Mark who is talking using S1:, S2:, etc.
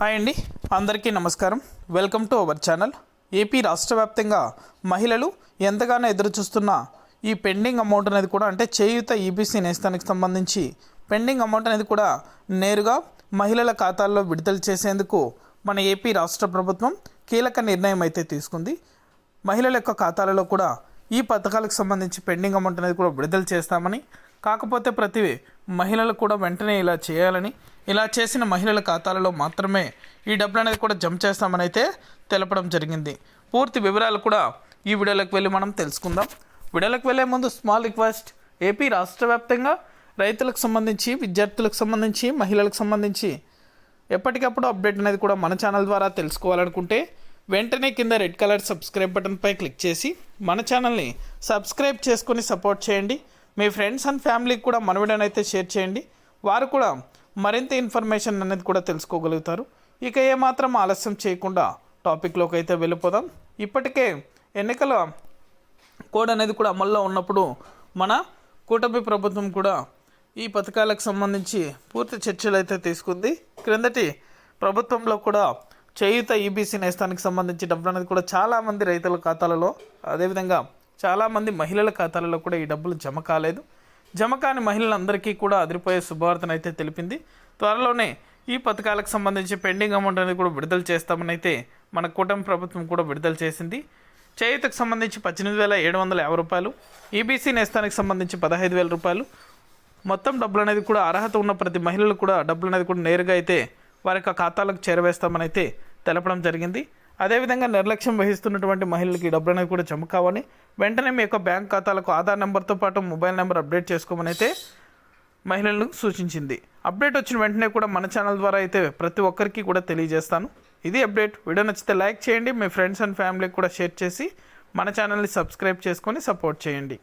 S1: Hi అండి. అందరికీ నమస్కారం. Welcome to our channel. AP రాష్ట్ర వ్యాప్తంగా మహిళలు ఎంతగానో ఎదురుచూస్తున్న ఈ పెండింగ్ అమౌంట్ అనేది కూడా అంటే చేయుత ఈబీసీ నేస్తానికి సంబంధించి పెండింగ్ అమౌంట్ అనేది కూడా నేరుగా మహిళల ఖాతాల్లో విడుదల చేసేందుకు మన ఏపీ రాష్ట్ర ప్రభుత్వం కీలక నిర్ణయం అయితే తీసుకుంది. మహిళల యొక్క ఖాతాలలో కూడా ఈ పథకాలకు సంబంధించి పెండింగ్ అమౌంట్ అనేది కూడా విడుదల చేస్తామని కాకపోతే ప్రతి మహిళలు కూడా వెంటనే ఇలా చేయాలని ఇలా చేసిన మహిళల ఖాతాలలో మాత్రమే ఈ డబ్బులు అనేది కూడా జమ చేస్తామని అయితే తెలపడం జరిగింది. పూర్తి వివరాలు కూడా ఈ వీడియోలోకి వెళ్ళి మనం తెలుసుకుందాం. వీడియోలోకి వెళ్ళే ముందు స్మాల్ రిక్వెస్ట్. ఏపీ రాష్ట్ర వ్యాప్తంగా రైతులకు సంబంధించి విద్యార్థులకు సంబంధించి మహిళలకు సంబంధించి ఎప్పటికప్పుడు అప్డేట్ అనేది కూడా మన ఛానల్ ద్వారా తెలుసుకోవాలనుకుంటే వెంటనే కింద రెడ్ కలర్ సబ్స్క్రైబ్ బటన్పై క్లిక్ చేసి మన ఛానల్ని సబ్స్క్రైబ్ చేసుకొని సపోర్ట్ చేయండి. మీ ఫ్రెండ్స్ అండ్ ఫ్యామిలీకి కూడా మన వీడియోని అయితే షేర్ చేయండి. వారు కూడా మరింత ఇన్ఫర్మేషన్ అనేది కూడా తెలుసుకోగలుగుతారు. ఇక ఏమాత్రం ఆలస్యం చేయకుండా టాపిక్లోకి అయితే వెళ్ళిపోదాం. ఇప్పటికే ఎన్నికల కోడ్ అనేది కూడా అమల్లో ఉన్నప్పుడు మన కూటమి ప్రభుత్వం కూడా ఈ పథకాలకు సంబంధించి పూర్తి చర్చలు అయితే తీసుకుంది. క్రిందటి ప్రభుత్వంలో కూడా చేయుత ఈబీసీ నేస్తానికి సంబంధించి డబ్బులు అనేది కూడా చాలామంది రైతుల ఖాతాలలో అదేవిధంగా చాలామంది మహిళల ఖాతాలలో కూడా ఈ డబ్బులు జమ కాలేదు. జమ కాని మహిళలందరికీ కూడా అదిరిపోయే శుభవార్తను అయితే తెలిపింది. త్వరలోనే ఈ పథకాలకు సంబంధించి పెండింగ్ అమౌంట్ అనేది కూడా విడుదల చేస్తామని అయితే మన కూటమి ప్రభుత్వం కూడా విడుదల చేసింది. చేయుతకు సంబంధించి పద్దెనిమిది వేల ఏడు వందల యాభై రూపాయలు ఈబీసీ నేస్తానికి సంబంధించి పదహైదు వేల రూపాయలు. మొత్తం డబ్బులు అనేది కూడా అర్హత ఉన్న ప్రతి మహిళలు కూడా డబ్బులు అనేది కూడా నేరుగా అయితే వారి యొక్క ఖాతాలకు చేరవేస్తామని అయితే తెలపడం జరిగింది. అదేవిధంగా నిర్లక్ష్యం వహిస్తున్నటువంటి మహిళలకి డబ్బులు అనేది కూడా జమ కావని వెంటనే మీ యొక్క బ్యాంక్ ఖాతాలకు ఆధార్ నెంబర్తో పాటు మొబైల్ నెంబర్ అప్డేట్ చేసుకోమని అయితే మహిళలకు సూచించింది. అప్డేట్ వచ్చిన వెంటనే కూడా మన ఛానల్ ద్వారా అయితే ప్రతి ఒక్కరికి కూడా తెలియజేస్తాను. ఇది అప్డేట్. వీడియో నచ్చితే లైక్ చేయండి. మీ ఫ్రెండ్స్ అండ్ ఫ్యామిలీకి కూడా షేర్ చేసి మన ఛానల్ని సబ్స్క్రైబ్ చేసుకొని సపోర్ట్ చేయండి.